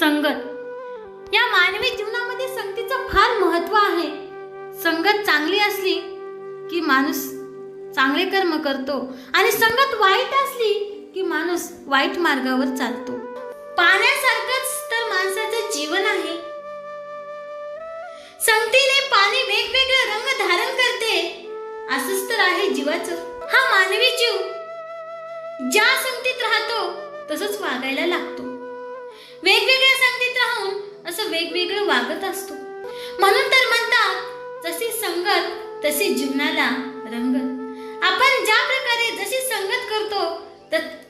संगत. या मानवी जीवनामध्ये संगतीचं फार महत्त्व आहे. संगत चांगली असली की माणूस चांगले कर्म करतो आणि संगत वाईट असली की माणूस वाईट मार्गावर चालतो. पाण्यासारखंच तर माणसाचं जीवन आहे. संगतीने पाणी वेगवेगळे रंग धारण करते. असंच तर आहे जीवाचं. हा मानवी जीव. ज्या संगतीत राहतो तसंच वागायला लागतो. वेगवेगळ्या संगतीत राहून असं वेगवेगळं वागत असतो. म्हणून तर म्हणतात जशी संगत तशी जीवनाला रंगत आपण ज्या प्रकारे जशी संगत करतो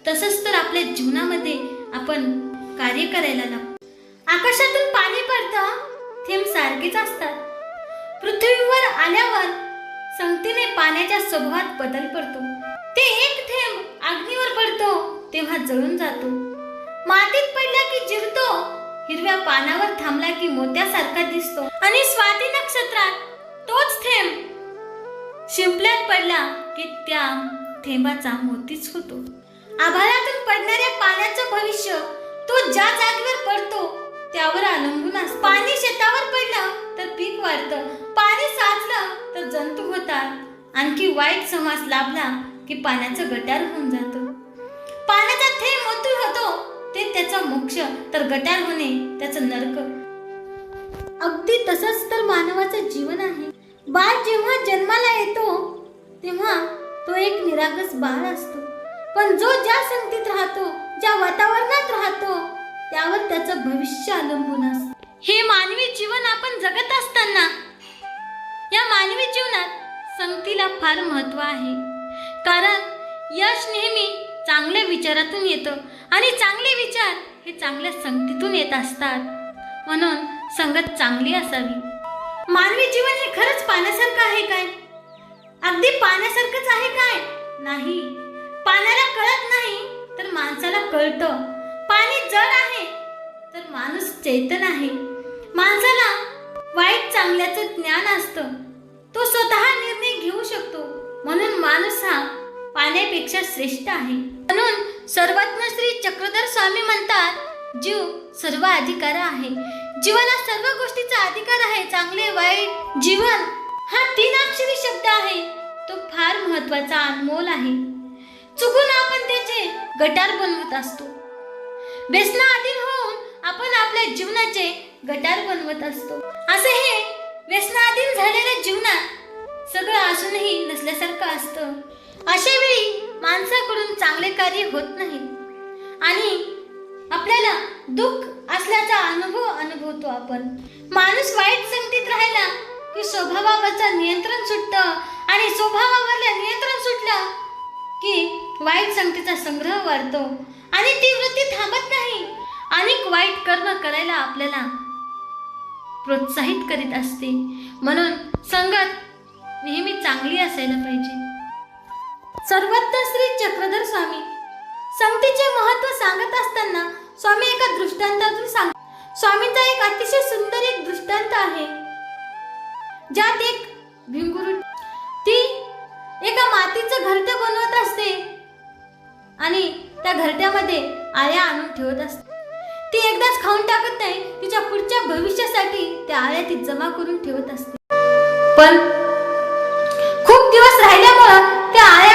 तसंच तर आपल्या जीवनामध्ये आपण कार्य करायला लागतो. आकाशातून पाणी पडतं थेंब सारखेच असतात. पृथ्वीवर आल्यावर संगतीने पाण्याच्या स्वभावात बदल पडतो. ते एक थेंब अग्नीवर पडतो तेव्हा जळून जातो. मातीत पडला की जिरतो. हिरव्या पानावर थांबला की मोत्यासारखा दिसतो. आणि स्वाती नक्षत्रात तोच थेंब. शिंपल्यात पडला की त्या थेंबाचा मोतीच होतो. आभाळातून पडणाऱ्या पाण्याचं भविष्य तो ज्या जागेवर पडतो त्यावर अवलंबून असतो. पाणी शेतावर पडलं तर पीक वाढतं. पाणी साचलं तर जंतू होतात. आणखी वाईट समास लाभला की पाण्याचं गटार होऊन जातं. पाण्याचा थेंब मोती होतो. ते त्याचा मोक्ष तर गटार होणे त्याचं नरक. अगदी तसंच तर मानवाचं जीवन आहे. बाळ जेव्हा जन्माला येतो तेव्हा तो एक निरागस बाळ असतो. पण जो ज्या संगतीत राहतो ज्या वातावरणात राहतो त्यावर त्याचं भविष्य अवलंबून असतं. हे मानवी जीवन आपण जगत असताना या मानवी जीवनात संगतीला फार महत्त्व आहे. कारण यश नेहमी चांगल्या विचारातून येतं. आणि चांगले विचार हे चांगल्या संगतीतून येत असतात. म्हणून संगत चांगली असावी. मानवी जीवन हे खरंच पाण्यासारखं आहे काय? अगदी पाण्यासारखंच आहे काय? नाही. पाण्याला कळत नाही तर माणसाला कळतं. पाणी जड आहे तर माणूस चैतन आहे. माणसाला वाईट चांगल्याचं ज्ञान असतं. तो स्वतः निर्णय घेऊ शकतो. म्हणून माणूस हा पाण्यापेक्षा श्रेष्ठ आहे. म्हणून सर्वज्ञ श्री चक्रधर स्वामी म्हणतात जीव सर्व अधिकार आहे. जीवनात सर्व गोष्टीचा अधिकार आहे चांगले वाईट जीवन हा तीन अक्षरी शब्द आहे. तो फार महत्त्वाचा अनमोल आहे. चुकून आपण त्याचे गटार बनवत असतो. व्यसनाधीन होऊन आपण आपल्या जीवनाचे गटार बनवत असतो. असे हे व्यसनाधीन झालेल्या जीवनात सगळं असूनही नसल्यासारखं असतं. अशा वेळी माणसाकडून चांगले कार्य होत नाही. आणि आपल्याला दुःख असल्याचा अनुभव अनुभवतो आपण. माणूस वाईट संगतीत राहिला की स्वभावावरचं नियंत्रण सुटतं आणि स्वभावावरलं नियंत्रण सुटलं की वाईट संगतीचा संग्रह वाढतो आणि ती वृत्ती थांबत नाही. अनेक वाईट कर्म करायला आपल्याला प्रोत्साहित करीत असते. म्हणून संगत नेहमी चांगली असायला पाहिजे. सर्वत्र श्री चक्रधर स्वामी. संगतीचे महत्त्व सांगत असताना स्वामी एका दृष्टांतातून सांग स्वामींचा एक अतिशय सुंदर एक दृष्टांत आहे. ज्यात एक भिंगुरू ती एका मातीचं घरटं बनवत असते आणि त्या घरट्यामध्ये आळ्या आणून ठेवत असते. ती एकदाच खाऊन टाकत नाही तिच्या पुढच्या भविष्यासाठी त्या आळ्या ती जमा करून ठेवत असते. पण खूप दिवस राहिल्यामुळं त्या आळ्या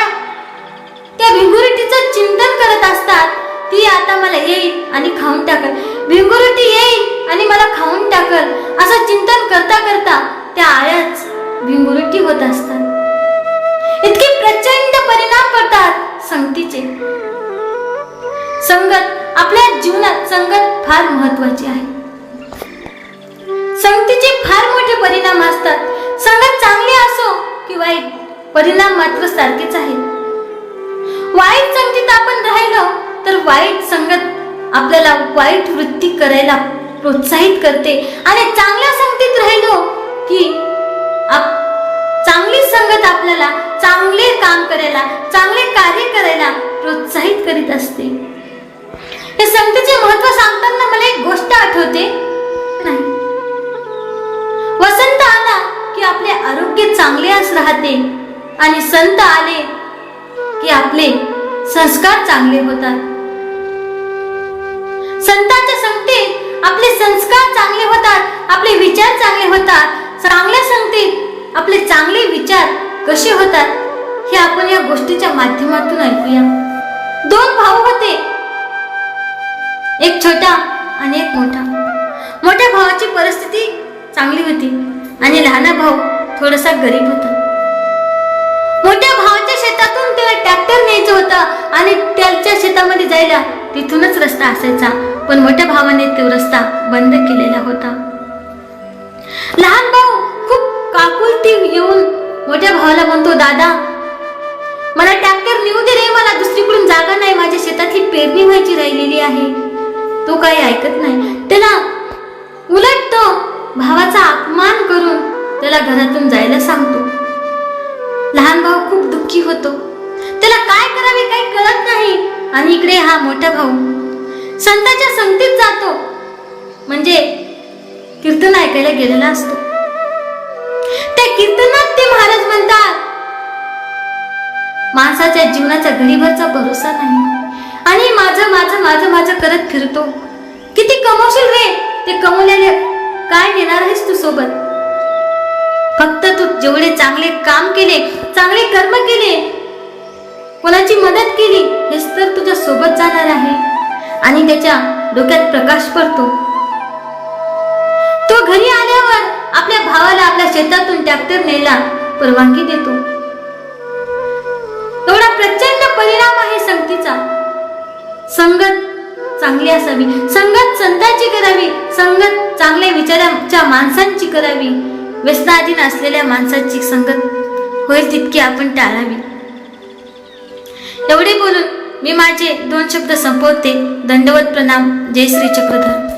चिंतन करत असतात ती आता मला येईल आणि खाऊन टाकल. भिंगुरुटी येईल आणि मला खाऊन टाकल. असं चिंतन करता करता त्या आळ्याच भिंगुरुटी होत असतात. इतके प्रचंड परिणाम करतात संगतीचे. संगत आपल्या जीवनात संगत फार महत्वाची आहे. संगतीचे फार मोठे परिणाम असतात. संगत चांगली असो की वाईट परिणाम मात्र सारखेच आहेत. वाईट संगतीत आपण राहिलो तर वाईट संगत आपल्याला वाईट वृत्ती करायला प्रोत्साहित करते. आणि चांगल्या संगतीत राहिलो की आप चांगली संगत आपल्याला चांगले काम करायला चांगले कार्य करायला प्रोत्साहित करीत असते. हे संगतीचे महत्त्व सांगताना मला एक गोष्ट आठवते. नाही. वसंत आला की आपले आरोग्य चांगले राहते. आणि संत आले की आपले संस्कार चांगले होतात. संतांच्या संगतीत आपले संस्कार चांगले होतात आपले विचार चांगले होतात चांगल्या संगतीत आपले चांगले विचार कसे होतात हे आपण या गोष्टीच्या माध्यमातून ऐकूया. दोन भाऊ होते. एक छोटा आणि एक मोठा. मोठ्या भावाची परिस्थिती चांगली होती आणि लहाना भाऊ थोडासा गरीब होता. शेतातून त्याला ट्रॅक्टर न्यायचं होतं आणि त्याच्या शेतामध्ये जायला तिथूनच रस्ता असायचा. पण मोठ्या भावाने तो रस्ता बंद केलेला होता. लहान भाऊ खूप काकुलती येऊन मोठ्या भावाला म्हणतो दादा मला ट्रॅक्टर नेऊ दे रे मला दुसरीकडून जागा नाही माझ्या शेतातली पेरणी व्हायची राहिलेली आहे. तो काही ऐकत नाही. त्याला उलट तो भावाचा अपमान करून त्याला घरातून जायला सांगतो. लहान भाऊ खूप दुःखी होतो. त्याला काय करावे काही कळत नाही. आणि इकडे हा मोठा भाऊ संताच्या संगतीत जातो. म्हणजे कीर्तन ऐकायला गेलेला असतो. त्या कीर्तनात ते महाराज म्हणतात माणसाच्या जीवनाचा घडीभरचा भरोसा नाही. आणि माझं माझं माझं माझं करत फिरतो. किती कमवशील रे? ते कमवलेले काय नेणार आहेस तू सोबत? फक्त तू जेवढे चांगले काम केले चांगले कर्म केले कोणाची मदत केली हेच तर तुझ्या सोबत जाणार आहे. आणि त्याच्या डोक्यात प्रकाश पडतो. तो घरी आल्यावर आपल्या भावाला आपल्या शेतातून ट्रॅक्टर न्यायला परवानगी देतो. एवढा प्रचंड परिणाम आहे संगतीचा. संगत चांगली असावी संगत संतांची करावी संगत चांगल्या विचाराच्या माणसांची करावी व्यसनाधीन असलेल्या माणसांची संगत होईल तितकी आपण टाळावी. एवढे बोलून मी माझे दोन शब्द संपवते. दंडवत प्रणाम. जय श्री चक्रधर.